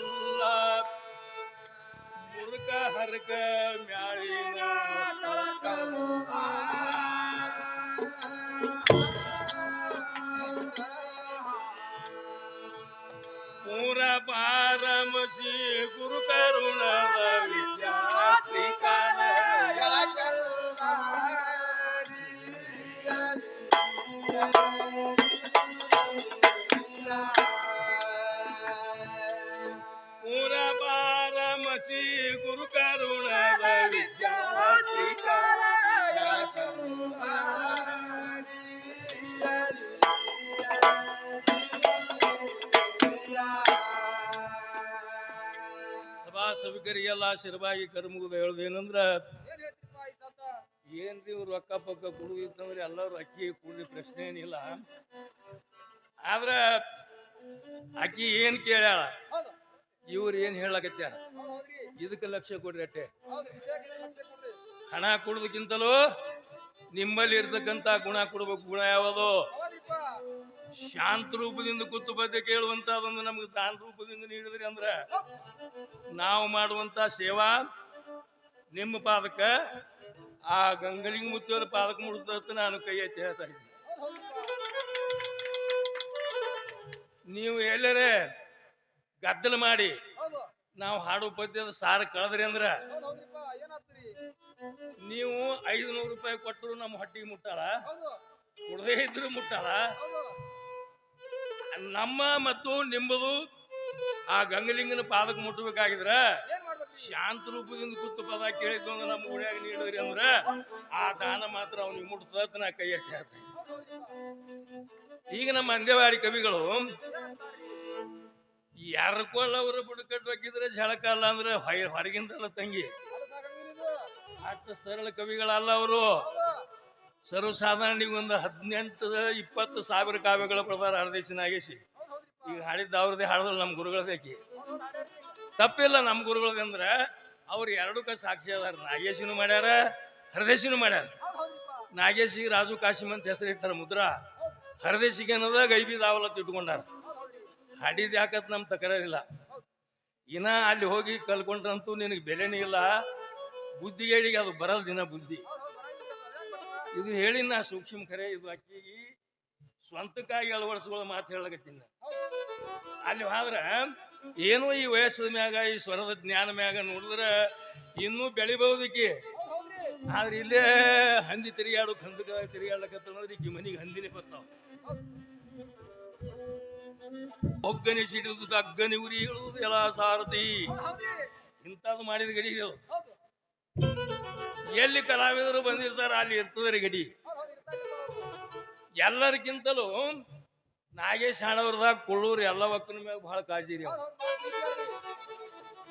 ಅಲ್ಲ ಮುರುಕ ಹರಕ ಮ್ಯಾಳಿನ ಪೂರ ಪಾರಮಸಿ ಗುರು ಕರುಣದ ಸಭಿಕರಿಗೆಲ್ಲ ಶಿರಬಾಗಿ ಕರ್ಮುಗದ ಹೇಳುದೇನಂದ್ರ ಏನ್ರಿ ಇವ್ರು ಅಕ್ಕ ಪಕ್ಕ ಕುಡುದಿತ್ತಂದ್ರೆ ಎಲ್ಲರೂ ಅಕ್ಕಿ ಕೂಡಿ ಪ್ರಶ್ನೆ ಏನಿಲ್ಲ. ಆದ್ರ ಅಕ್ಕಿ ಏನ್ ಕೇಳ್ಯಾಳ? ಇವ್ರು ಏನ್ ಹೇಳಕತ್ಯಾರ ಇದಕ್ಕೆ ಲಕ್ಷ್ಯ ಕೊಡ್ರಿ ಅಟ್ಟೆ. ಹಣ ಕೊಡೋದಕ್ಕಿಂತಲೂ ನಿಮ್ಮಲ್ಲಿ ಇರ್ತಕ್ಕಂತ ಗುಣ ಕೊಡ್ಬೇಕು ಗುಣ ಯಾವುದು? ಶಾಂತ ರೂಪದಿಂದ ಕೂತು ಪದ್ಯ ಕೇಳುವಂತ ಅದೊಂದು ನಮ್ಗೆ ದಾನ ರೂಪದಿಂದ ನೀಡಿದ್ರಿ ಅಂದ್ರ ನಾವು ಮಾಡುವಂತ ಸೇವಾ ನಿಮ್ಮ ಪಾದಕ, ಆ ಗಂಗಲಿಂಗ ಮುತ್ತಿಯವರ ಪಾದಕ ಮುಡ್ತ ನಾನು ಕೈ ಎತ್ತಿ ಹೇಳ್ತಾ ಇದ್ದೀನಿ. ನೀವು ಎಲ್ಲರೇ ಗದ್ದಲ ಮಾಡಿ ನಾವು ಹಾಡು ಪದ್ಯದ ಸಾರ ಕಳೆದ್ರಿ ಅಂದ್ರ ನೀವು ಐದು ನೂರು ರೂಪಾಯಿ ಕೊಟ್ಟರು ನಮ್ಮ ಹೊಟ್ಟಿಗೆ ಮುಟ್ಟಾರ ಕುಡದೇ ಇದ್ರು ಮುಟ್ಟಾರ ನಮ್ಮ ಮತ್ತು ನಿಮ್ಮದು ಆ ಗಂಗಲಿಂಗನ ಪಾದಕ್ಕೆ ಮುಟ್ಟಬೇಕಾಗಿದ್ರ ಶಾಂತ ರೂಪದಿಂದ ಕೂತು ಪದ ಕೇಳಿದ್ದು ಅಂದ್ರೆ ನಮ್ಮ ಗುಡಿಯಾಗ ನೀಡಿದ್ರಿ ಅಂದ್ರ ಆ ದಾನ ಮಾತ್ರ ಅವನಿಗೆ ಮುಟ್ತದ ನಾ ಕೈ ಈಗ ನಮ್ಮ ಅಂದೇವಾಡಿ ಕವಿಗಳು ಯಾರ ಯಾರಕ್ಕೊಳ್ಳ ಅವರ ಬುಡಕಟ್ಟು ಹಾಕಿದ್ರೆ ಝಳಕ ಅಲ್ಲ ಅಂದ್ರೆ ಹೊರಗಿಂದಲ್ಲ ತಂಗಿ. ಅಷ್ಟು ಸರಳ ಕವಿಗಳಲ್ಲ ಅವರು. ಸರ್ವಸಾಧಾರಣ ಒಂದು ಹದಿನೆಂಟು, ಇಪ್ಪತ್ತು ಸಾವಿರ ಕಾವ್ಯಗಳ ಪ್ರಕಾರ ಹರದೇಶಿ ನಾಗೇಶಿ ಈಗ ಹಾಡಿದ್ದ ಅವ್ರದ್ದೇ ಹಾಡಿದ್ರು ನಮ್ಮ ಗುರುಗಳದೇಕಿ ತಪ್ಪಿಲ್ಲ ನಮ್ಮ ಗುರುಗಳದಂದ್ರೆ ಅವ್ರು ಎರಡಕ್ಕ ಸಾಕ್ಷಿ ಅದಾರ. ನಾಗೇಶಿನೂ ಮಾಡ್ಯಾರ, ಹರದೇಶಿನೂ ಮಾಡ್ಯಾರ. ನಾಗೇಶಿ, ರಾಜು, ಕಾಶಿಮ್ ಅಂತ ಹೆಸರು ಇಟ್ಟಾರ ಮುದ್ರಾ. ಹರದೇಶಿಗೆ ಏನದ ಗೈಬಿ ದಾವಲತ್ತು ಇಟ್ಕೊಂಡಾರ. ಹಾಡಿದ್ ಯಾಕತ್ ನಮ್ ತಕರಾರಿಲ್ಲ ಇನ್ನ ಅಲ್ಲಿ ಹೋಗಿ ಕಲ್ಕೊಂಡ್ರಂತೂ ನಿನಗೆ ಬೆಲೆನೇ ಇಲ್ಲ. ಬುದ್ಧಿಗೇಡಿಗೆ ಅದು ಬರಲ್ ದಿನ ಬುದ್ಧಿ. ಇದು ಹೇಳಿ ನಾ ಸೂಕ್ಷ್ಮ ಕರೆ, ಇದು ಅಕ್ಕಿಗೆ ಸ್ವಂತಕ್ಕಾಗಿ ಅಳವಡಿಸ್ಕೊಳ್ಳೋ ಮಾತು ಹೇಳಕತ್ತೀನಿ. ಅಲ್ಲಿ ಹೋದ್ರ ಏನೋ ಈ ವಯಸ್ಸದ ಮ್ಯಾಗ, ಈ ಸ್ವರದ ಜ್ಞಾನ ಮ್ಯಾಗ ನೋಡಿದ್ರ ಇನ್ನೂ ಬೆಳಿಬಹುದಕ್ಕೆ ಆದ್ರೆ ಇಲ್ಲೇ ಹಂದಿ ತಿರುಗಾಡು ಹಂದಕ ತಿರುಗಾಡ್ಲಕತ್ತ ನೋಡ್ರಿ ಈಕಿ ಮನಿಗೆ ಹಂದಿನೇ ಬರ್ತಾವ. ಒಗ್ಗನಿ ಸಿಡಿದು ಅಗ್ಗನಿ ಉರಿ ಹೇಳುವುದು ಎಲ್ಲ ಸಾರಥಿ. ಇಂಥದ್ದು ಮಾಡಿದ ಗಡಿ ಎಲ್ಲಿ ಕಲಾವಿದರು ಬಂದಿರ್ತಾರ ಅಲ್ಲಿ ಇರ್ತದ್ರಿ ಗಡಿ. ಎಲ್ಲರಿಗಿಂತಲೂ ನಾಗೇಶ್ ಹಾಡವ್ರದಾಗ ಕೊಳ್ಳೂರು ಎಲ್ಲ ಒಕ್ಕನ ಮ್ಯಾಗ ಬಹಳ ಕಾಳಜಿ ರೀ.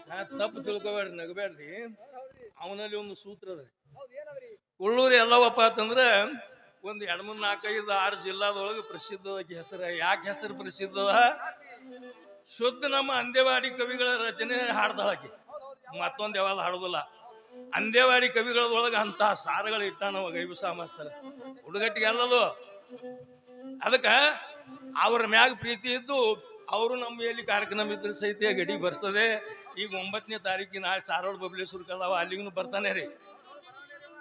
ನಾ ತಪ್ಪು ತಿಳ್ಕೊಬೇಡ್ರಿ, ನಗಬೇಡ್ರಿ. ಅವನಲ್ಲಿ ಒಂದು ಸೂತ್ರ ಅದ ಕುಳ್ಳೂರು ಎಲ್ಲವಪ್ಪ ಅಂತಂದ್ರೆ ಒಂದು ಎರಡು ಮೂರು ನಾಲ್ಕೈದು ಆರು ಜಿಲ್ಲಾದೊಳಗೆ ಪ್ರಸಿದ್ಧ ಹೆಸರು. ಯಾಕೆ ಹೆಸರು ಪ್ರಸಿದ್ಧ ಶುದ್ಧ ನಮ್ಮ ಅಂದೇವಾಡಿ ಕವಿಗಳ ರಚನೆ ಹಾಡ್ದಾಕಿ ಮತ್ತೊಂದು ಯಾವಾಗ ಹಾಡುದಿಲ್ಲ. ಅಂದೇವಾಡಿ ಕವಿಗಳದೊಳಗೆ ಅಂತ ಸಾರಗಳು ಇಟ್ಟ ಗೈಬು ಗೈಬಸ ಮಾಸ್ತರ. ಹುಡುಗಟ್ಟಿಗೆ ಅಲ್ಲದು. ಅದಕ್ಕೆ ಅವ್ರ ಮ್ಯಾಗ ಪ್ರೀತಿ ಇದ್ದು ಅವರು ನಮ್ಮ ಎಲ್ಲಿ ಕಾರ್ಯಕ್ರಮ ಇದ್ರೆ ಸಹಿತ ಗಡಿ ಬರ್ತದೆ ಈಗ ಒಂಬತ್ತನೇ ತಾರೀಕಿನ ನಾಳೆ ಸಾರೋಡ್ ಬಬ್ಲೇಶ್ವರಕ್ಕೆ ಅದಾವ ಅಲ್ಲಿಗೂ ಬರ್ತಾನೆ ರೀ.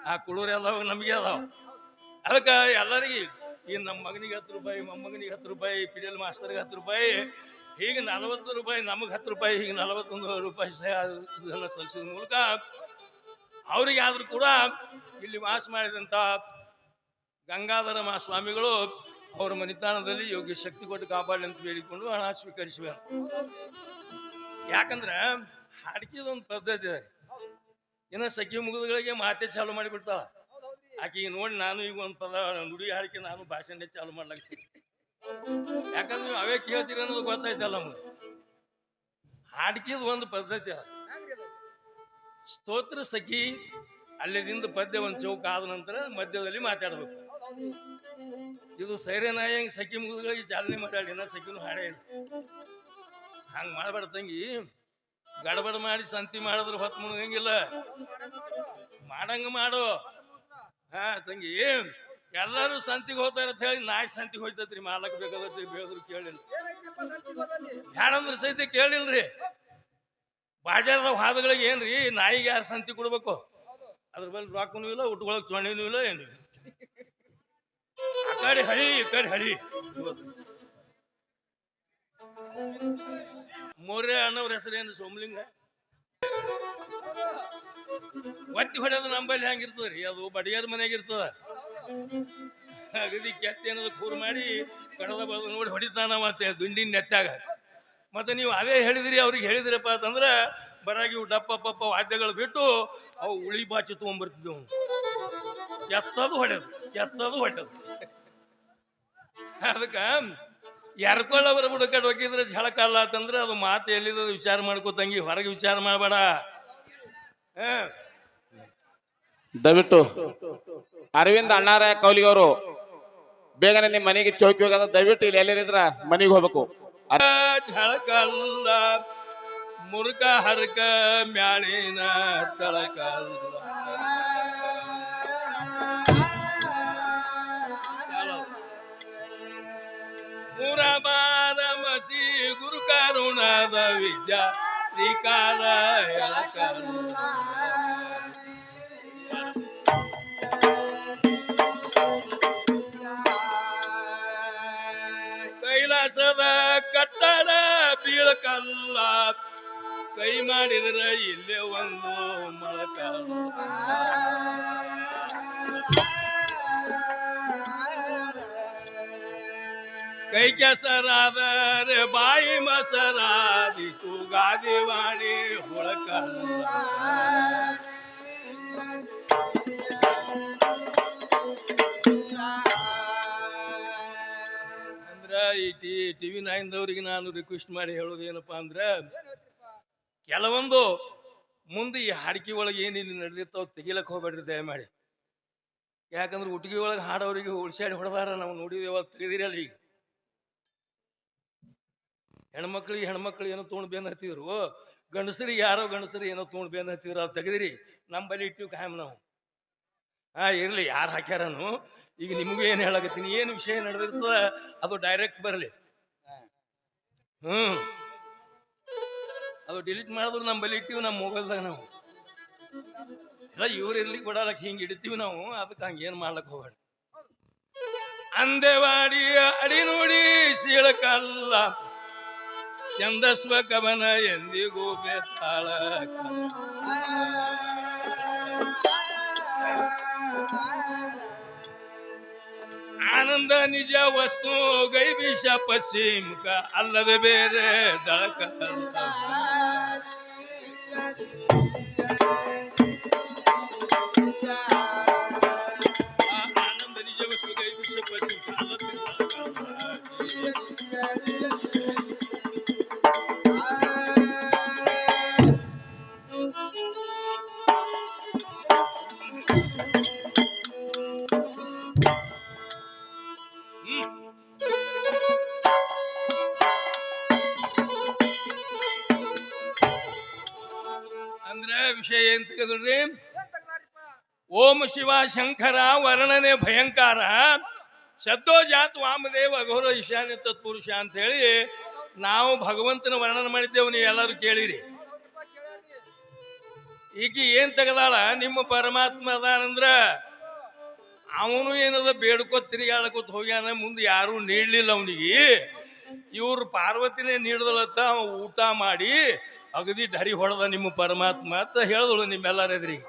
ಆ ಕುಳೂರು ಎಲ್ಲ ನಮಗೆ ಅದಾವ. ಅದಕ್ಕೆ ಎಲ್ಲರಿಗೆ ಈ ನಮ್ಮ ಮಗನಿಗೆ ಹತ್ತು ರೂಪಾಯಿ ಮೊಮ್ಮಗನಿಗೆ ಹತ್ತು ರೂಪಾಯಿ ಪಿಡಿಯಲ್ ಮಾಸ್ತರ್ಗೆ ಹತ್ತು ರೂಪಾಯಿ, ಹೀಗೆ ನಲವತ್ತು ರೂಪಾಯಿ, ನಮಗೆ ಹತ್ತು ರೂಪಾಯಿ, ಹೀಗೆ ನಲವತ್ತೊಂದು ರೂಪಾಯಿ ಸಹ ಮೂಲಕ ಅವರಿಗೆ ಆದ್ರೂ ಕೂಡ ಇಲ್ಲಿ ವಾಸ ಮಾಡಿದಂಥ ಗಂಗಾಧರ ಸ್ವಾಮಿಗಳು ಅವರ ಮನಿತಾನದಲ್ಲಿ ಯೋಗ್ಯ ಶಕ್ತಿ ಕೊಟ್ಟು ಕಾಪಾಡಲಿ ಅಂತ ಬೇಡಿಕೊಂಡು ಹಣ ಸ್ವೀಕರಿಸುವ ಯಾಕಂದ್ರೆ ಹಾಡ್ಕಿದೊಂದು ಪದ್ಧತಿ ಇದೆ. ಇನ್ನು ಸಖಿ ಮುಗಿದಗಳಿಗೆ ಮಾತೆ ಚಾಲು ಮಾಡಿಬಿಡ್ತಾಳ ಆಕೆ ನೋಡಿ ನಾನು ಈಗ ಒಂದು ಪದ, ನುಡಿ ಹಾಡಿಕೆ ನಾನು ಭಾಷಣ ಚಾಲು ಮಾಡ್ಲಾಗ್ತೀನಿ ಯಾಕಂದ್ರೆ ನೀವು ಅವೇ ಕೇಳ್ತೀರಿ ಅನ್ನೋದು ಗೊತ್ತಾಯ್ತಲ್ಲ ನಮ್ಗೆ. ಹಾಡಿಕೆದು ಒಂದು ಪದ್ಧತಿ ಅದು. ಸ್ತೋತ್ರ ಸಖಿ. ಅಲ್ಲಿದಿಂದ ಪದ್ಯ ಒಂದು ಚೌಕ ಆದ ನಂತರ ಮಧ್ಯದಲ್ಲಿ ಮಾತಾಡಬೇಕು. ಇದು ಸೈರೇನಾಯಂಗ್ ಸಖಿ ಮುಗಿದಗಳಿಗೆ ಚಾಲನೆ ಮಾತಾಡಿ ನಾ ಸಖಿನೂ ಹಾಡೇ ಇಲ್ಲ. ಹಂಗೆ ಮಾಡಬೇಡ ತಂಗಿ. ಗಡಬಡ ಮಾಡಿ ಸಂತಿ ಮಾಡಿದ್ರೆ ಹೊತ್ತು ಮುಗಿದಂಗಿಲ್ಲ. ಹೌದ್ ಮಾಡಂಗ್ ಮಾಡು. ಹಾ ತಂಗಿ. ಎಲ್ಲರೂ ಸಂತಿಗೆ ಹೋಗ್ತಾರೆ ಅಂತ ಹೇಳಿ ನಾಯಿ ಸಂತಿಗೆ ಹೋಯ್ತತ್ರಿ ಮಾಲಕ್ ಬೇಕಾದ್ರೆ ಬೇದ್ರು ಕೇಳಿಲ್ಲ ಯಾರಂದ್ರ ಸಹಿತ ಕೇಳಿಲ್ರಿ. ಬಾಜಾರದ ಹಾದಗಳಿಗೆ ಏನ್ರಿ? ನಾಯಿಗೆ ಯಾರು ಸಂತಿ ಕೊಡ್ಬೇಕು? ಅದ್ರ ಮೇಲೆ ರೊಕ್ಕನೂ ಇಲ್ಲ, ಉಟ್ಕೊಳಕ್ ಚೊಣ್ಣೂ ಇಲ್ಲ ಏನು ಕಡೆ ಹಳಿ ಕಡೆ ಹಳಿ. ಮೋರೆ ಅನ್ನೋರ ಹೆಸರೇನು ಸೋಮಲಿಂಗ? ಒತ್ತಿ ಹೊಡೆಯೋದು ನಂಬಲ್ಲಿ ಹೆಂಗಿರ್ತದ ರೀ ಅದು ಬಡಿಯಾರ ಮನೆಯಾಗಿರ್ತದ ಅಗದಿ ಕೆತ್ತ ಏನದು ಕೂರ್ ಮಾಡಿ ಕಡದ ಬಡದ ನೋಡಿ ಹೊಡಿತಾನ ಮತ್ತೆ ದುಂಡಿನ ನೆತ್ತಾಗ. ಮತ್ತೆ ನೀವು ಅದೇ ಹೇಳಿದಿರಿ, ಅವ್ರಿಗೆ ಹೇಳಿದ್ರಪ್ಪ ಅಂತಂದ್ರೆ ಬರಾಗಿ ಡಪ್ಪ ಪಪ್ಪ ವಾದ್ಯಗಳು ಬಿಟ್ಟು ಅವು ಉಳಿ ಬಾಚಿ ತೊಗೊಂಡ್ಬರ್ತಿದ್ದೆವು ಎತ್ತದು ಹೊಡೆದು ಎತ್ತದು ಹೊಡೆದು ಅದಕ್ಕೆ ಯಾರ್ಕೊಳ್ಳವ್ರ ಬುಡಕಡೆ ಹೋಗಿದ್ರೆ ಝಳಕಲ್ಲ ಅಂತಂದ್ರೆ ಅದು ಮಾತು ಎಲ್ಲಿದ ವಿಚಾರ ಮಾಡ್ಕೋತಂಗಿ ಹೊರಗೆ ವಿಚಾರ ಮಾಡಬೇಡ. ದಯವಿಟ್ಟು ಅರವಿಂದ್ ಅಣ್ಣಾರ ಕೌಲಿಗವರು, ಬೇಗನೆ ನಿಮ್ಮ ಮನೆಗೆ ಚೌಕಿ ಹೋಗದ, ದಯವಿಟ್ಟು ಇಲ್ಲಿ ಎಲ್ಲರಿದ್ರ ಮನೆಗೆ ಹೋಗ್ಬೇಕು. ಝಳಕಲ್ಲ ಮುರುಕ ಹರಕ ಮ್ಯಾಳಿನ ತಳಕಲ್ಲ. ಮುರಬಾರ ಮಸಿ ಗುರು ಕರುಣದ ವಿದ್ಯಾ ಶ್ರೀಕಾರ ಎಳಕಲ್ಲ. ಕೈಲಾಸದ ಕಟ್ಟಡ ಬೀಳಕಲ್ಲ. ಕೈ ಮಾಡಿದ್ರ ಇಲ್ಲೇ ಒಂದು ಮೊಳಕಲ್ಲ. ಕೈ ಕೆಸರಾದರೆ ಬಾಯಿ ಮಸರಾದಿತು ಗಾದಿವಾಣಿ ಹುಳಕಲ್ಲ. ಈ ಟಿವಿ ನೈನ್ದವ್ರಿಗೆ ನಾನು ರಿಕ್ವೆಸ್ಟ್ ಮಾಡಿ ಹೇಳೋದು ಏನಪ್ಪಾ ಅಂದ್ರೆ, ಕೆಲವೊಂದು ಮುಂದೆ ಈ ಹಾಡಿಕೆ ಒಳಗೆ ಏನಿಲ್ಲಿ ನಡೆದಿರ್ತಾವ ತೆಗಿಲಕ್ ಹೋಗ್ಬೇಡ್ರಿ ದಯಮಾಡಿ. ಯಾಕಂದ್ರೆ ಉಟ್ಗಿ ಒಳಗೆ ಹಾಡೋರಿಗೆ ಉಳ್ಸಾಡಿ ಹೊಡೆದಾರ ನಾವು ನೋಡಿದೇವ ತೆಗೆದಿರಲ್ಲ ಈಗ. ಹೆಣ್ಮಕ್ಳಿಗೆ ಹೆಣ್ಮಕ್ಳು ಏನೋ ತೊಗೊಂಡು ಬೇನ್ ಹತ್ತಿದ್ರು, ಗಂಡಸರಿಗೆ ಯಾರೋ ಗಂಡಸರಿಗೆ ಏನೋ ತೊಗೊಂಡು ಬೇನ್ ಹತ್ತಿದ್ರು, ಅದು ತೆಗೆದಿರಿ ನಮ್ಮ ಬಳಿ ಇಟ್ಟಿವಿ ಕಾಯಂ ನಾವು. ಹಾ ಇರ್ಲಿ, ಯಾರು ಹಾಕ್ಯಾರನು? ಈಗ ನಿಮಗೂ ಏನು ಹೇಳಕತ್ತೀನಿ? ಏನು ವಿಷಯ ನಡೆದಿರ್ತದ? ಅದು ಡೈರೆಕ್ಟ್ ಬರಲಿ. ಹ್ಮ್. ಅದು ಡಿಲೀಟ್ ಮಾಡಿದ್ರು ನಮ್ಮ ಬಲಿ ಇಟ್ಟಿವಿ ನಮ್ಮ ಮೊಬೈಲ್ದಾಗ ನಾವು. ಇಲ್ಲ, ಇವ್ರು ಇರ್ಲಿಕ್ಕೆ ಬಿಡಲಕ್ಕೆ ಹಿಂಗೆ ಇಡ್ತೀವಿ ನಾವು. ಅದಕ್ಕೆ ಹಂಗೆ ಏನು ಮಾಡ್ಲಕ್ಕೆ ಹೋಗಬೇಡ. ಅಂದೆವಾಡಿ ಅಡಿ ನೋಡಿ ಸೀಳಕಲ್ಲ. ಚಂದಸ್ವ ಕವನ ಎಂದಿಗೂ ಬೇತಾಳ ಆನಂದ ನಿಜ ವಸ್ತು ಗೈಬಿಷ ಪಶ್ಚಿಮಕ ಅಲ್ಲದೆ ಬೇರೆ ಆನಂದ ಓಂ ಶಿವ ಶಂಕರ ವರ್ಣನೆ ಭಯಂಕರ. ಶಬ್ದೋ ಜಾತ್ ವಾಮದೇವ ಅಘೋರ ಈಶಾನ್ಯ ತತ್ಪುರುಷ ಅಂತ ಹೇಳಿ ನಾವು ಭಗವಂತನ ವರ್ಣನೆ ಮಾಡಿದ್ದೇವೆ, ನೀವು ಎಲ್ಲರೂ ಕೇಳಿರಿ. ಈಗ ಏನ್ ತೆಗದಾಳ? ನಿಮ್ಮ ಪರಮಾತ್ಮ ಅದಾನಂದ್ರ ಅವನು ಏನದ ಬೇಡ್ಕೋ ತಿರುಗಾಡಕೋತ ಹೋಗ್ಯಾನ, ಮುಂದೆ ಯಾರು ನೀಡ್ಲಿಲ್ಲ ಅವನಿಗೆ. ಇವ್ರು ಪಾರ್ವತಿನೇ ನೀಡ್ದಲತ್ತ ಊಟ ಮಾಡಿ ಅಗದಿ ಢರಿ ಹೊಡೆದ ನಿಮ್ಮ ಪರಮಾತ್ಮ ಅಂತ ಹೇಳಿದಳು ನಿಮ್ಮೆಲ್ಲರ ಎದುರಿಗೆ.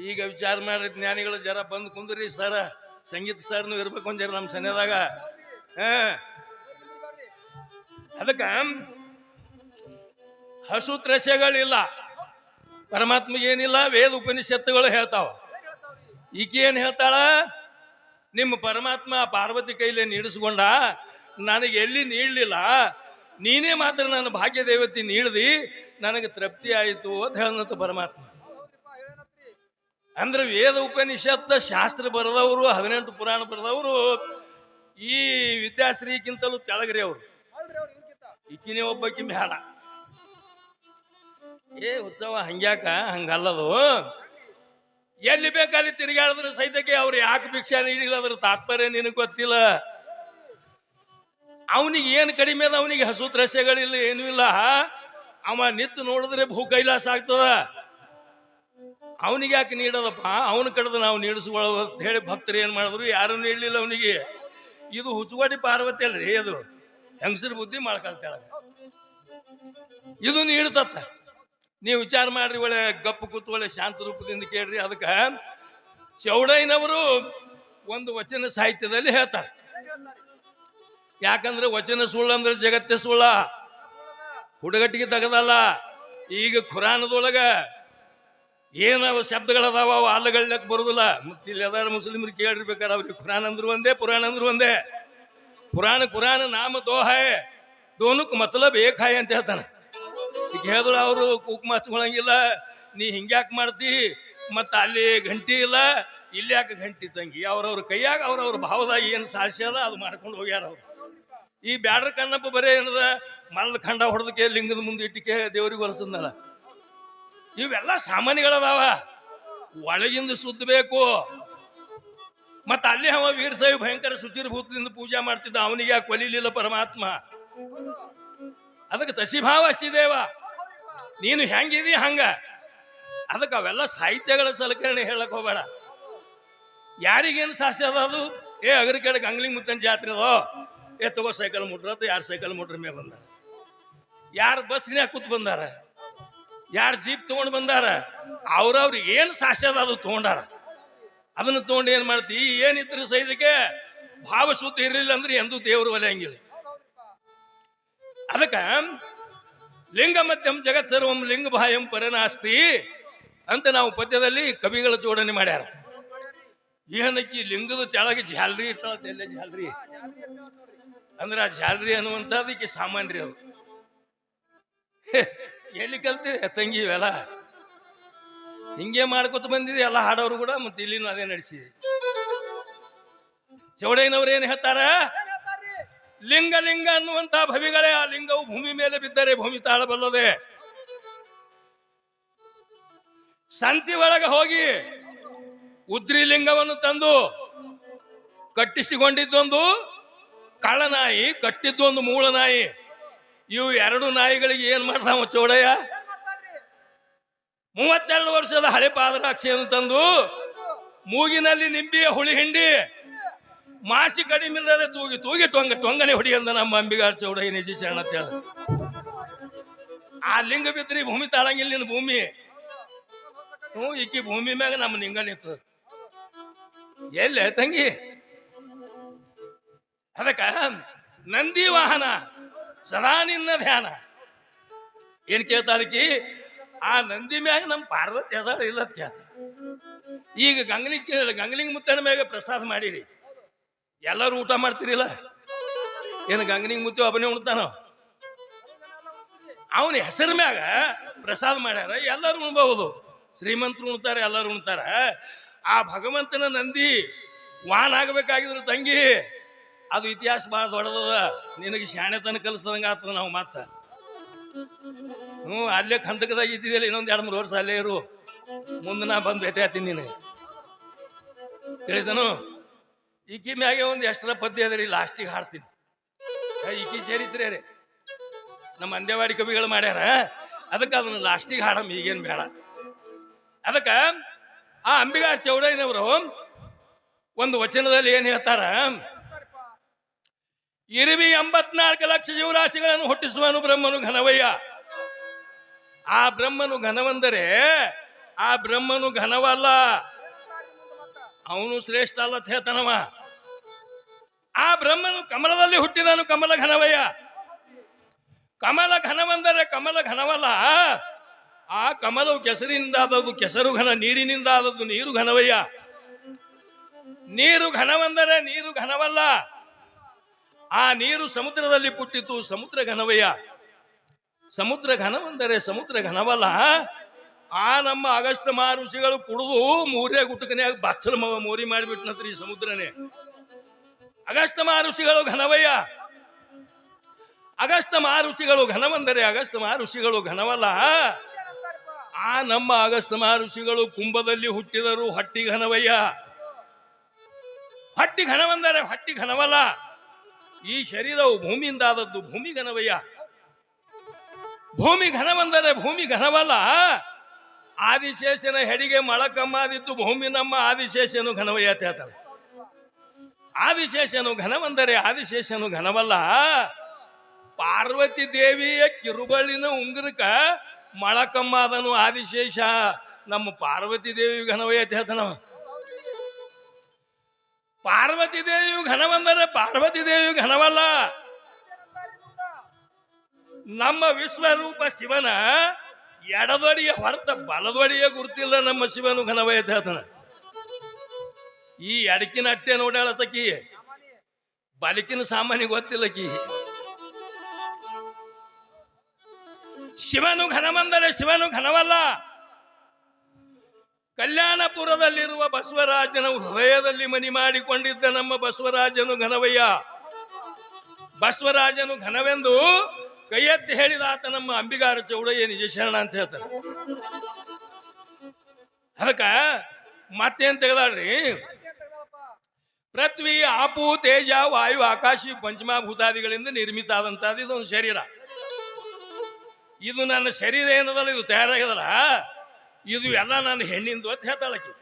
ಈಗ ವಿಚಾರ ಮಾಡಿದ ಜ್ಞಾನಿಗಳು ಜರ ಬಂದು ಕುಂದ್ರಿ ಸರ. ಸಂಗೀತ ಸರ್ನು ಇರ್ಬೇಕು ಅಂದ್ಯಾರ ನಮ್ಮ ಸನ್ಯದಾಗ. ಹ. ಅದಕ್ಕ ಹಸು ತ್ರಸ್ಯಗಳಿಲ್ಲ ಪರಮಾತ್ಮಗೆ ಏನಿಲ್ಲ, ವೇದ ಉಪನಿಷತ್ತುಗಳು ಹೇಳ್ತಾವ. ಈಕೆ ಏನ್ ಹೇಳ್ತಾಳ? ನಿಮ್ಮ ಪರಮಾತ್ಮ ಪಾರ್ವತಿ ಕೈಲಿ ನೀಡಿಸ್ಕೊಂಡ, ನನಗೆ ಎಲ್ಲಿ ನೀಡಲಿಲ್ಲ? ನೀನೇ ಮಾತ್ರ ನನ್ನ ಭಾಗ್ಯ ದೇವತೆ ನೀಡ್ದಿ, ನನಗೆ ತೃಪ್ತಿ ಆಯಿತು ಅಂತ ಹೇಳಂತ ಪರಮಾತ್ಮ. ಅಂದ್ರೆ ವೇದ ಉಪನಿಷತ್ತ ಶಾಸ್ತ್ರ ಬರೆದವರು, ಹದಿನೆಂಟು ಪುರಾಣ ಬರೆದವರು, ಈ ವಿದ್ಯಾಶ್ರೀಗಿಂತಲೂ ತೆಳಗ್ರಿ ಅವರು. ಈಕಿನೇ ಒಬ್ಬಾಕಿ ಮೇಳ ಏ ಉತ್ಸವ ಹಂಗ್ಯಾಕ? ಹಂಗಲ್ಲದು. ಎಲ್ಲಿ ಬೇಕಲ್ಲಿ ತಿರುಗಾಡಿದ್ರು ಸಹಿತಕ್ಕೆ ಅವ್ರು ಯಾಕೆ ಭಿಕ್ಷಾ ನೀಡಿಲ್ಲ ಅದ್ರ ತಾತ್ಪರ್ಯ ನಿನಗೆ ಗೊತ್ತಿಲ್ಲ? ಅವನಿಗೆ ಏನು ಕಡಿಮೆ ಅದ, ಅವನಿಗೆ ಹಸು ತ್ರಸ್ಯಗಳಿಲ್ಲ ಏನೂ ಇಲ್ಲ. ಅವ ನಿತ್ತು ನೋಡಿದ್ರೆ ಭೂ ಕೈಲಾಸ ಆಗ್ತದ. ಅವನಿಗೆ ಯಾಕೆ ನೀಡದಪ್ಪ? ಅವನ ಕಡೆದು ನಾವು ನೀಡಿಸ್ಕೊಳ್ಳೋದು ಅಂತ ಹೇಳಿ ಭಕ್ತರು ಏನು ಮಾಡಿದ್ರು? ಯಾರು ನೀಡಲಿಲ್ಲ ಅವನಿಗೆ. ಇದು ಹುಚ್ಚುಗಾಡಿ ಪಾರ್ವತಿ ಅಲ್ರಿ ಅದು. ಹೆಂಗಸರ ಬುದ್ಧಿ ಮಾಡ್ಕೊಳ್ತಾಳೆ ಇದು ನೀಡ್ತತ್ತ. ನೀವು ವಿಚಾರ ಮಾಡ್ರಿ, ಒಳ್ಳೆ ಗಪ್ಪ ಕೂತು, ಒಳ್ಳೆ ಶಾಂತ ರೂಪದಿಂದ ಕೇಳ್ರಿ. ಅದಕ್ಕೆ ಚೌಡಯ್ಯನವರು ಒಂದು ವಚನ ಸಾಹಿತ್ಯದಲ್ಲಿ ಹೇಳ್ತಾರೆ. ಯಾಕಂದ್ರೆ ವಚನ ಸುಳ್ಳು ಅಂದ್ರೆ ಜಗತ್ತೇ ಸುಳ್ಳ. ಹುಡುಗಟ್ಟಿಗೆ ತೆಗದಲ್ಲ. ಈಗ ಖುರಾನದೊಳಗ ಏನವ ಶಬ್ದಗಳದಾವ, ಅವು ಅಲ್ಲಗಳಕ್ಕೆ ಬರುದಿಲ್ಲ. ಮತ್ತೆ ಇಲ್ಲಿ ಅದಾರ ಮುಸ್ಲಿಮ್ರು ಕೇಳಿರ್ಬೇಕಾರೆ, ಅವ್ರಿಗೆ ಪುರಾಣ ಅಂದ್ರು ಒಂದೇ, ಪುರಾಣ ಅಂದ್ರು ಒಂದೇ. ಪುರಾಣ ಕುರಾನ್, ನಾಮ, ದೋಹೆ, ದೋನಕ್ ಮತಲಬ್ ಏಕ್ ಹಾಯ್ ಅಂತ ಹೇಳ್ತಾನೆ. ಈಗ ಹೇಳಿದ್ರು ಅವರು ಕುಕ್ಮ ಹಚ್ಕೊಳಂಗಿಲ್ಲ, ನೀ ಹಿಂಗ್ಯಾಕ್ ಮಾಡ್ತಿ? ಮತ್ತ ಅಲ್ಲಿ ಗಂಟಿ ಇಲ್ಲ, ಇಲ್ಲಿ ಯಾಕೆ ಗಂಟಿ ತಂಗಿ? ಅವ್ರವ್ರ ಕೈಯಾಗ ಅವ್ರವ್ರ ಭಾವದಾಗ ಏನು ಸಾಧಿಸ್ಯದ ಅದು ಮಾಡ್ಕೊಂಡು ಹೋಗ್ಯಾರ ಅವ್ರು. ಈ ಬ್ಯಾಡ್ರ ಕಣ್ಣಪ್ಪ ಬರೇ ಏನದ? ಮರದ ಖಂಡ ಹೊಡೆದಕ್ಕೆ ಲಿಂಗದ ಮುಂದೆ ಇಟ್ಟಿಕೆ ದೇವ್ರಿಗೆ ಹೊಲಸದ್ನಲ್ಲ ಇವೆಲ್ಲ ಸಾಮಾನ್ಯಗಳದಾವ. ಒಳಗಿಂದ ಸುದ್ದ ಬೇಕು ಮತ್ತ ಅಲ್ಲಿ ಅವ ವೀರಸಾಯಿ ಭಯಂಕರ ಶುಚಿರ್ಭೂತದಿಂದ ಪೂಜೆ ಮಾಡ್ತಿದ್ದ. ಅವನಿಗೆ ಯಾಕೆ ಕೊಲಿಲಿಲ್ಲ ಪರಮಾತ್ಮ. ಅದಕ್ಕೆ ತಸಿಭಾವ ಸಿದೇವ ನೀನು ಹೆಂಗಿದಿ ಹಂಗ? ಅದಕ್ಕೆ ಅವೆಲ್ಲ ಸಾಹಿತ್ಯಗಳ ಸಲಕರಣೆ ಹೇಳಕ್ ಹೋಗಬೇಡ. ಯಾರಿಗೇನು ಸಾಸ್ಯ ಅದ ಅದು? ಏ, ಅಗರ ಕಡೆ ಗಂಗ್ಲಿಂಗ್ ಮುತ್ತನ್ ಜಾತ್ರೆ ಅದೋ. ಏ, ತಗೋ ಸೈಕಲ್ ಮುಟ್ರ ಯಾರು ಸೈಕಲ್ ಮುಟ್ರ ಮೇಲೆ ಬಂದಾರ? ಯಾರು ಬಸ್ನ್ಯಾಗ ಕೂತ್ ಬಂದಾರ? ಯಾರು ಜೀಪ್ ತೊಗೊಂಡು ಬಂದಾರ? ಅವ್ರವ್ರಿಗೆ ಏನು ಸಾಸ್ಯದ ಅದ ತಗೊಂಡಾರ? ಅದನ್ನ ತೊಗೊಂಡು ಏನು ಮಾಡ್ತಿ? ಏನಿದ್ರು ಸೈದಕ್ಕೆ ಭಾವ ಶುದ್ಧ ಇರಲಿಲ್ಲ ಅಂದ್ರೆ ಎಂದೂ ದೇವರು ಒಲೆಯಂಗಿಲ್ಲ ಅದಕ್ಕೆ ಲಿಂಗ ಮಧ್ಯಮ ಜಗತ್ ಸರ್ವಂ ಲಿಂಗ ಭಾಯಂ ಪರನಾಸ್ತಿ ಅಂತ ನಾವು ಪದ್ಯದಲ್ಲಿ ಕವಿಗಳ ಜೋಡಣೆ ಮಾಡ್ಯಾರ. ಏನಕ್ಕಿ ಲಿಂಗದ ತೆಳಗೆ ಜಾಲ್ರಿ ಇಟ್ಟಾಳ ಜಾಲ್ರಿ. ಅಂದ್ರೆ ಆ ಜಾಲ್ರಿ ಅನ್ನುವಂಥದ್ದಕ್ಕೆ ಸಾಮಾನ್ಯ ಅದು ಎಲ್ಲಿ ಕಲ್ತಿದೆ ತಂಗಿ ಇವೆಲ್ಲ? ಹಿಂಗೆ ಮಾಡ್ಕೊತ ಬಂದಿದೆ ಎಲ್ಲ ಹಾಡೋರು ಕೂಡ, ಮತ್ತೆ ಇಲ್ಲಿನೂ ಅದೇ ನಡೆಸಿ ಚೌಡಯ್ಯನವ್ರು ಏನು ಹೇಳ್ತಾರ? ಲಿಂಗ ಲಿಂಗ ಅನ್ನುವಂತ ಭವಿಗಳೇ, ಆ ಲಿಂಗವು ಭೂಮಿ ಮೇಲೆ ಬಿದ್ದರೆ ಭೂಮಿ ತಾಳಬಲ್ಲದೆ ಸಂತಿ ಒಳಗೆ ಹೋಗಿ ಉದ್ರಿ ಲಿಂಗವನ್ನು ತಂದು ಕಟ್ಟಿಸಿಕೊಂಡಿದ್ದೊಂದು ಕಳ್ಳನಾಯಿ, ಕಟ್ಟಿದ್ದೊಂದು ಮೂಳ ನಾಯಿ ಇವು ಎರಡು ನಾಯಿಗಳಿಗೆ ಏನ್ ಮಾಡ್ತಾವ ಚೌಡಯ್ಯ? ಮೂವತ್ತೆರಡು ವರ್ಷದ ಹಳೆ ಪಾದರಾಕ್ಷಿಯನ್ನು ತಂದು ಮೂಗಿನಲ್ಲಿ ನಿಂಬಿಯ ಹುಳಿ ಹಿಂಡಿ ಮಾಸಿ ಕಡಿಮಿಲ್ಲದೆ ತೂಗಿ ತೂಗಿ ಟೊಂಗ ಟೊಂಗನೆ ಹೊಡಿ ಅಂದ ನಮ್ಮ ಅಂಬಿಗಾರ ಚೌಡಯ್ಯ ನಿಜ ಶರಣ ಅಂತ ಹೇಳ. ಆ ಲಿಂಗ ಬಿದ್ರಿ ಭೂಮಿ ತಾಳಂಗಿಲ್ಲ ನಿನ್ನ ಭೂಮಿ. ಹ್ಞೂ ಈಕಿ ಭೂಮಿ ಮ್ಯಾಗ ನಮ್ಮ ಲಿಂಗ ನಿಂತು ಎಲ್ಲೇ ತಂಗಿ? ಅದಕ್ಕ ನಂದಿ ವಾಹನ. ಸದಾ ನಿನ್ನ ಧ್ಯಾನ. ಏನ್ ಕೇಳ್ತಾಳಕಿ ಆ ನಂದಿ ಮ್ಯಾಗ ನಮ್ಮ ಪಾರ್ವತಿ ಅದಾಳ, ಇಲ್ಲ ಕೇಳ್ತ ಈಗ ಕೇಳ ಗಂಗನಿಗೆ ಮುತ್ತನ ಮ್ಯಾಗ ಪ್ರಸಾದ ಮಾಡಿರಿ. ಎಲ್ಲರೂ ಊಟ ಮಾಡ್ತಿರಿಲ್ಲ? ಏನು ಗಂಗನಿಗೆ ಮುತ್ತಿ ಒಬ್ಬನೇ ಉಣ್ತಾನ? ಅವನ ಹೆಸರ ಮ್ಯಾಗ ಪ್ರಸಾದ ಮಾಡ್ಯಾರ, ಎಲ್ಲರೂ ಉಣ್ಬಹುದು. ಶ್ರೀಮಂತರು ಉಣ್ತಾರೆ, ಎಲ್ಲರೂ ಉಣ್ತಾರ. ಆ ಭಗವಂತನ ನಂದಿ ವಾನ್ ಆಗ್ಬೇಕಾಗಿದ್ರು ತಂಗಿ. ಅದು ಇತಿಹಾಸ ಭಾಳ ದೊಡ್ಡದದ. ನಿನಗೆ ಶಾಣೆತನ ಕಲಿಸ್ದಂಗ ಆಗ್ತದ ನಾವು ಮತ್ತೆ. ಹ್ಞೂ, ಅಲ್ಲೇ ಕಂದಕದಾಗ ಇದ್ದಿದ್ದಿಲ್ಲ ಇನ್ನೊಂದು ಎರಡು ಮೂರು ವರ್ಷ ಅಲ್ಲೇ ಇರು. ಮುಂದೆ ನಾ ಬಂದು ಭೇಟಿ ಆತೀನಿ ನಿನಗೆ. ತಿಳಿದನು? ಈಕಿ ಮ್ಯಾಗೆ ಒಂದು ಎಷ್ಟರ ಪದ್ಯ ಅದ ರೀ, ಲಾಸ್ಟಿಗೆ ಹಾಡ್ತೀನಿ. ಈಕಿ ಸೇರಿತ್ರಿ ರೀ. ನಮ್ಮ ಅಂದೇವಾಡಿ ಕವಿಗಳು ಮಾಡ್ಯಾರ. ಅದಕ್ಕೆ ಅದನ್ನ ಲಾಸ್ಟಿಗೆ ಹಾಡಮ್, ಈಗೇನು ಬೇಡ. ಅದಕ್ಕೆ ಆ ಅಂಬಿಗಾರ್ ಚೌಡಯ್ಯನವರು ಒಂದು ವಚನದಲ್ಲಿ ಏನು ಹೇಳ್ತಾರ? ಇರುವಿ ಎಂಬತ್ನಾಲ್ಕು ಲಕ್ಷ ಜೀವರಾಶಿಗಳನ್ನು ಹುಟ್ಟಿಸುವನು ಬ್ರಹ್ಮನು ಘನವಯ್ಯ. ಆ ಬ್ರಹ್ಮನು ಘನವೆಂದರೆ ಆ ಬ್ರಹ್ಮನು ಘನವಲ್ಲ. ಅವನು ಶ್ರೇಷ್ಠ ಅಲ್ಲ ಹೇಳ್ತಾನವ ಆ ಬ್ರಹ್ಮನು ಕಮಲದಲ್ಲಿ ಹುಟ್ಟಿದನು ಕಮಲ ಘನವಯ್ಯ. ಕಮಲ ಘನವೆಂದರೆ ಕಮಲ ಘನವಲ್ಲ. ಆ ಕಮಲವು ಕೆಸರಿನಿಂದ ಆದದ್ದು ಕೆಸರು ಘನ, ನೀರಿನಿಂದ ಆದದ್ದು ನೀರು ಘನವಯ್ಯ. ನೀರು ಘನವೆಂದರೆ ನೀರು ಘನವಲ್ಲ. ಆ ನೀರು ಸಮುದ್ರದಲ್ಲಿ ಪುಟ್ಟಿತು, ಸಮುದ್ರ ಘನವಯ್ಯ. ಸಮುದ್ರ ಘನವೆಂದರೆ ಸಮುದ್ರ ಘನವಲ್ಲ. ಆ ನಮ್ಮ ಅಗಸ್ತ ಮಹರ್ಷಿಗಳು ಕುಡಿದು ಮೂರೇ ಗುಟ್ಟಕನೇ ಬಚ್ಚಲ ಮ- ಮೋರಿ ಮಾಡಿಬಿಟ್ನತ್ರಿ ಸಮುದ್ರನೇ. ಅಗಸ್ತ ಮಹರ್ಷಿಗಳು ಘನವಯ್ಯ. ಅಗಸ್ತ ಮಹರ್ಷಿಗಳು ಘನವೆಂದರೆ ಅಗಸ್ತ ಮಹರ್ಷಿಗಳು ಘನವಲ್ಲ. ಆ ನಮ್ಮ ಅಗಸ್ತ ಮಹರ್ಷಿಗಳು ಕುಂಭದಲ್ಲಿ ಹುಟ್ಟಿದರು ಹಟ್ಟಿ ಘನವಯ್ಯ. ಹಟ್ಟಿ ಘನವೆಂದರೆ ಹಟ್ಟಿ ಘನವಲ್ಲ. ಈ ಶರೀರವು ಭೂಮಿಯಿಂದ ಆದದ್ದು ಭೂಮಿ ಘನವಯ್ಯ. ಭೂಮಿ ಘನವೆಂದರೆ ಭೂಮಿ ಘನವಲ್ಲ. ಆದಿಶೇಷನ ಹೆಡಿಗೆ ಮಳಕಮ್ಮ ಆದಿತ್ತು ಭೂಮಿ ನಮ್ಮ ಆದಿಶೇಷನು ಘನವಯ್ಯ ಅಂತ ಹೇಳ್ತಾರೆ. ಆದಿಶೇಷನು ಘನವೆಂದರೆ ಆದಿಶೇಷನು ಘನವಲ್ಲ. ಪಾರ್ವತಿ ದೇವಿಯ ಕಿರುಬಳ್ಳಿನ ಉಂಗುರಕ ಮಳಕಮ್ಮಾದನು ಆದಿಶೇಷ. ನಮ್ಮ ಪಾರ್ವತಿ ದೇವಿ ಘನವಯ್ಯ ಹೇಳ್ತಾನವ. ಪಾರ್ವತಿ ದೇವಿಯು ಘನವಂದರೆ ಪಾರ್ವತಿ ದೇವಿಯು ಘನವಲ್ಲ. ನಮ್ಮ ವಿಶ್ವರೂಪ ಶಿವನ ಎಡದೊಡಿಯ ಹೊರತ ಬಲದೊಡಿಯ ಗುರುತಿಲ್ಲ ನಮ್ಮ ಶಿವನು ಘನವೈತೆ ಆತನ ಈ ಎಡಕಿನ ಅಟ್ಟೆ ನೋಡಾಳತಕಿ ಕಿ ಬಲಕಿನ ಸಾಮಾನ್ಯ ಗೊತ್ತಿಲ್ಲಕಿ ಶಿವನು ಘನವಂದರೆ ಶಿವನು ಘನವಲ್ಲ. ಕಲ್ಯಾಣಪುರದಲ್ಲಿರುವ ಬಸವರಾಜನ ಹೃದಯದಲ್ಲಿ ಮನಿ ಮಾಡಿಕೊಂಡಿದ್ದ ನಮ್ಮ ಬಸವರಾಜನು ಘನವಯ್ಯ. ಬಸವರಾಜನು ಘನವೆಂದು ಕೈ ಎತ್ತಿ ಹೇಳಿದ ಆತ ನಮ್ಮ ಅಂಬಿಗಾರ ಚೌಡಯ್ಯ ನಿಜ ಶರಣ ಅಂತ ಹೇಳ್ತಾರೆ ಅದಕ್ಕ ಮತ್ತೇನ್ ತೆಗೆದಾಳ್ರಿ ಪೃಥ್ವಿ, ಆಪು, ತೇಜ, ವಾಯು, ಆಕಾಶಿ ಪಂಚಮಭೂತಾದಿಗಳಿಂದ ನಿರ್ಮಿತ ಆದಂತಹದ್ದು ಇದೊಂದು ಶರೀರ. ಇದು ನನ್ನ ಶರೀರ ಏನದಲ್ಲ, ಇದು ತಯಾರಾಗದಲ್ಲ. ಇದು ಎಲ್ಲ ನನ್ನ ಹೆಣ್ಣಿಂದು ಅಂತ ಹೇಳ್ತಾಳಕಿ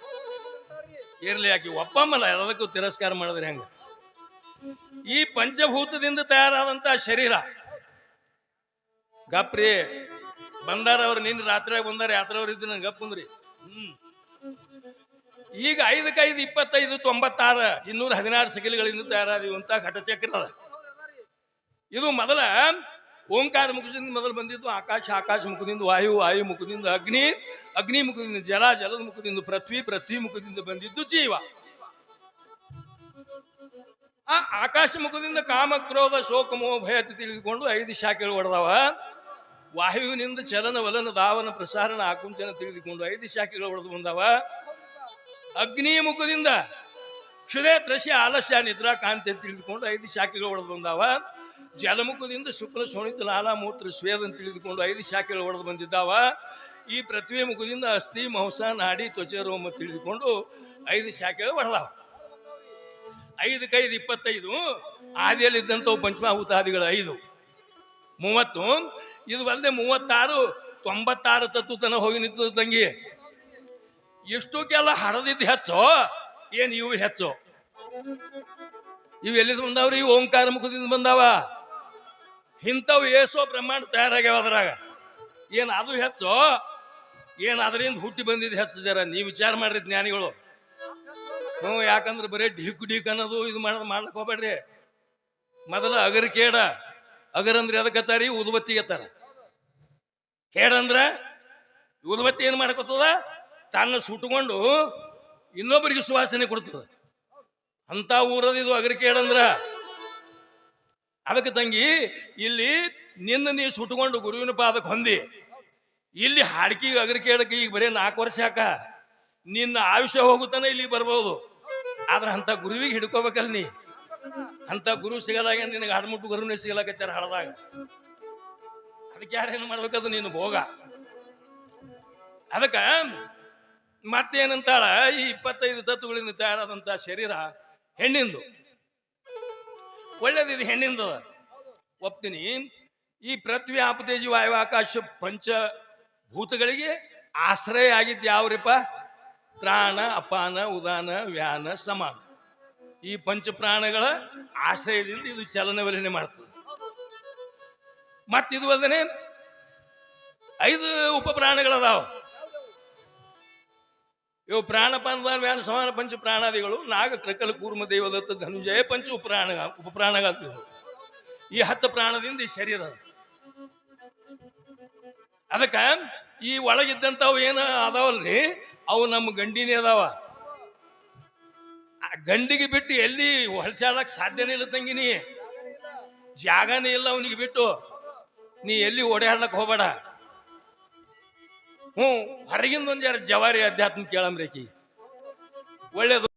ಇರ್ಲಿ ಆಕಿ ಒಪ್ಪಮ್ಮಲ್ಲ ಎಲ್ಲದಕ್ಕೂ ತಿರಸ್ಕಾರ ಮಾಡಿದ್ರೆ ಹೆಂಗ? ಈ ಪಂಚಭೂತದಿಂದ ತಯಾರಾದಂತ ಶರೀರ. ಗಪ್ರಿ, ಬಂದಾರ ಅವ್ರು, ನಿನ್ನ ರಾತ್ರಿಯಾಗ ಬಂದಾರ, ಯಾತ್ರೆಯವ್ರು ಇದ್ದು ಗಪ್ ಬಂದ್ರಿ ಹ್ಮ್. ಈಗ ಐದಕ್ಕೆ ಐದು ಇಪ್ಪತ್ತೈದು, ತೊಂಬತ್ತಾರ, ಇನ್ನೂರ ಹದಿನಾರು ಸಗಿಲಿಗಳಿಂದ ತಯಾರಾದ ಅಂತ ಘಟಚಕ್ರ ಅದ ಇದು ಮೊದಲ ಓಂಕಾರ ಮುಖದಿಂದ ಮೊದಲು ಬಂದಿದ್ದು ಆಕಾಶ ಆಕಾಶ ಮುಖದಿಂದ ವಾಯು ವಾಯು ಮುಖದಿಂದ ಅಗ್ನಿ ಅಗ್ನಿ ಮುಖದಿಂದ ಜಲ, ಜಲದ ಮುಖದಿಂದ ಪೃಥ್ವಿ ಪೃಥ್ವಿ ಮುಖದಿಂದ ಬಂದಿದ್ದು ಜೀವ. ಆ ಆಕಾಶ ಮುಖದಿಂದ ಕಾಮ, ಕ್ರೋಧ, ಶೋಕ, ಮೋಹ, ಭಯ ತಿಳಿದುಕೊಂಡು ಐದು ಶಾಖೆಗಳು ಹೊಡೆದವ. ವಾಯುವಿನಿಂದ ಚಲನ, ವಲನ, ದಾವನ ಪ್ರಸಾರಣ ಆಕುಂಚನ ತಿಳಿದುಕೊಂಡು ಐದು ಶಾಖೆಗಳು ಹೊಡೆದು ಬಂದವ. ಅಗ್ನಿ ಮುಖದಿಂದ ಕ್ಷುದೇ ತ್ರಶ್ಯ ಆಲಸ್ಯ ನಿದ್ರಾ ಕಾಂತಿ ತಿಳಿದುಕೊಂಡು ಐದು ಶಾಖೆಗಳು ಹೊಡೆದು ಬಂದಾವ. ಜಲಮುಖದಿಂದ ಶುಕ್ಲ ಶೋಣಿತ ಲಾಲಾ ಮೂತ್ರ ಸ್ವೇದ ಅಂತ ತಿಳಿದುಕೊಂಡು ಐದು ಶಾಖೆಗಳು ಹೊಡೆದು ಬಂದಿದ್ದಾವ. ಈ ಪೃಥ್ವಿ ಮುಖದಿಂದ ಅಸ್ಥಿ, ಮಾಂಸ, ನಾಡಿ, ತ್ವಚೆ, ರೋಮ ತಿಳಿದುಕೊಂಡು ಐದು ಶಾಖೆಗಳು ಹೊಡೆದಾವ ಐದು ಕೈದು ಇಪ್ಪತ್ತೈದು ಆದಿಯಲ್ಲಿದ್ದಂಥವು ಪಂಚಮಾಹುತಾದಿಗಳು ಐದು. ಮೂವತ್ತು, ಇದು ಅಲ್ಲದೆ ಮೂವತ್ತಾರು, ತೊಂಬತ್ತಾರು ತತ್ವ ತನ ಹೋಗಿ ನಿಂತದ ತಂಗಿ. ಎಷ್ಟಕ್ಕೆಲ್ಲ ಹಡದಿದ್ದು ಹೆಚ್ಚು, ಏನು ಇವು ಹೆಚ್ಚು? ಇವು ಎಲ್ಲಿಂದ ಬಂದಾವ್ರಿ? ಓಂಕಾರ ಮುಖದಿಂದ ಬಂದಾವ. ಇಂಥವು ಏಸೋ ಬ್ರಹ್ಮಾಂಡ ತಯಾರಾಗ್ಯಾವ ಅದ್ರಾಗ. ಏನು ಅದು ಹೆಚ್ಚು? ಏನು ಅದರಿಂದ ಹುಟ್ಟಿ ಬಂದಿದ್ದು ಹೆಚ್ಚು ಜರ? ನೀವು ವಿಚಾರ ಮಾಡ್ರಿ ಜ್ಞಾನಿಗಳು. ಹ್ಞೂ, ಯಾಕಂದ್ರೆ ಬರೀ ಢೀಕು ಢೀಕ್ ಅನ್ನೋದು ಇದು ಮಾಡೋದು ಮಾಡ್ಲಿಕ್ಕೆ ಹೋಗ್ಬೇಡ್ರಿ. ಮೊದಲ ಅಗರ್ ಕೇಡ. ಅಗರ್ ಅಂದ್ರೆ ಎದಕ್ಕತ್ತಾರಿ ಉದ್ಬತ್ತಿ ಎತ್ತಾರ ಕೇಡ ಅಂದ್ರ ಉದುಬತ್ತಿ ಏನು ಮಾಡ್ಕೊತದ? ತನ್ನ ಸುಟ್ಕೊಂಡು ಇನ್ನೊಬ್ಬರಿಗೆ ಸುವಾಸನೆ ಕೊಡ್ತದ. ಅಂತ ಊರದ ಇದು ಅಗರ್ ಕೇಳಂದ್ರ ಅದಕ್ಕೆ ತಂಗಿ, ಇಲ್ಲಿ ನಿನ್ನ ನೀ ಸುಟ್ಕೊಂಡು ಗುರುವಿನ ಪಾದಕ್ಕೆ ಹೊಂದಿ. ಇಲ್ಲಿ ಹಾಡ್ಕಿ, ಅಗರ್ ಕೇಳಕ್ಕೆ ಈಗ ಬರೀ ನಾಲ್ಕು ವರ್ಷ ಯಾಕ? ನಿನ್ನ ಆಯುಷ್ಯ ಹೋಗುತ್ತಾನೆ ಇಲ್ಲಿ ಬರ್ಬೋದು. ಆದ್ರೆ ಅಂತ ಗುರುವಿಗೆ ಹಿಡ್ಕೋಬೇಕಲ್ಲ ನೀ. ಅಂತ ಗುರು ಸಿಗದಾಗ ನಿನಗೆ ಹಾಡ್ಮುಟ್ಟು ಗುರುನೇ ಸಿಗಲಾಕತ್ತಾರ ಹಳದಾಗ ಅದಕ್ಕೆ ಯಾರು ಏನು ಮಾಡ್ಬೇಕದು ನೀನು ಭೋಗ. ಅದಕ್ಕೆ ಮತ್ತೇನಂತಾಳ? ಈ ಇಪ್ಪತ್ತೈದು ತತ್ವಗಳಿಂದ ತಯಾರಾದಂತ ಶರೀರ ಹೆಣ್ಣಿಂದು. ಒಳ್ಳೇದಿದು ಹೆಣ್ಣಿಂದ. ಒಪ್ತೀನಿ. ಈ ಪೃಥ್ವಿ ಆಪತೇಜಿ ವಾಯು ಆಕಾಶ ಪಂಚ ಭೂತಗಳಿಗೆ ಆಶ್ರಯ ಆಗಿದ್ದು ಯಾವ್ರಿಪ್ಪ? ಪ್ರಾಣ, ಅಪಾನ, ಉದಾನ, ವ್ಯಾನ, ಸಮಾನ. ಈ ಪಂಚ ಪ್ರಾಣಗಳ ಆಶ್ರಯದಿಂದ ಇದು ಚಲನವಲನೆ ಮಾಡ್ತದೆ. ಮತ್ತಿದು ಅಲ್ಲದೆ ಐದು ಉಪ ಪ್ರಾಣಗಳದಾವ. ಇವು ಪ್ರಾಣಪಾನ ವ್ಯಾನ ಸಮಾನ ಪಂಚ ಪ್ರಾಣಾದಿಗಳು. ನಾಗ ಕ್ರಕಲ ಕೂರ್ಮ ದೇವದತ್ತ ಧನುಂಜಯ ಪಂಚ ಉಪರಾಣ, ಉಪಪ್ರಾಣಗಾದಿಗಳು. ಈ ಹತ್ತು ಪ್ರಾಣದಿಂದ ಈ ಶರೀರ. ಅದು. ಅದಕ್ಕ ಈ ಒಳಗಿದ್ದಂಥವು ಏನ ಅದಾವಲ್ರಿ? ಅವು ನಮ್ಮ ಗಂಡಿನೇ ಅದಾವ. ಆ ಗಂಡಿಗೆ ಬಿಟ್ಟು ಎಲ್ಲಿ ಹೊಲಸಾಡಕ್ ಸಾಧ್ಯನೇ ಇಲ್ಲ ತಂಗಿನಿ ಜಾಗನೇ ಇಲ್ಲ ಅವನಿಗೆ ಬಿಟ್ಟು. ನೀ ಎಲ್ಲಿ ಓಡಾಡ್ಲಕ್ ಹೋಗ್ಬೇಡ. ಹ್ಞೂ ಹೊರಗಿಂದ ಒಂದ್ ಎರಡು ಜವಾರಿ ಅಧ್ಯಾತ್ಮ ಕೇಳಂಬ್ರೇಕಿ ಒಳ್ಳೇದು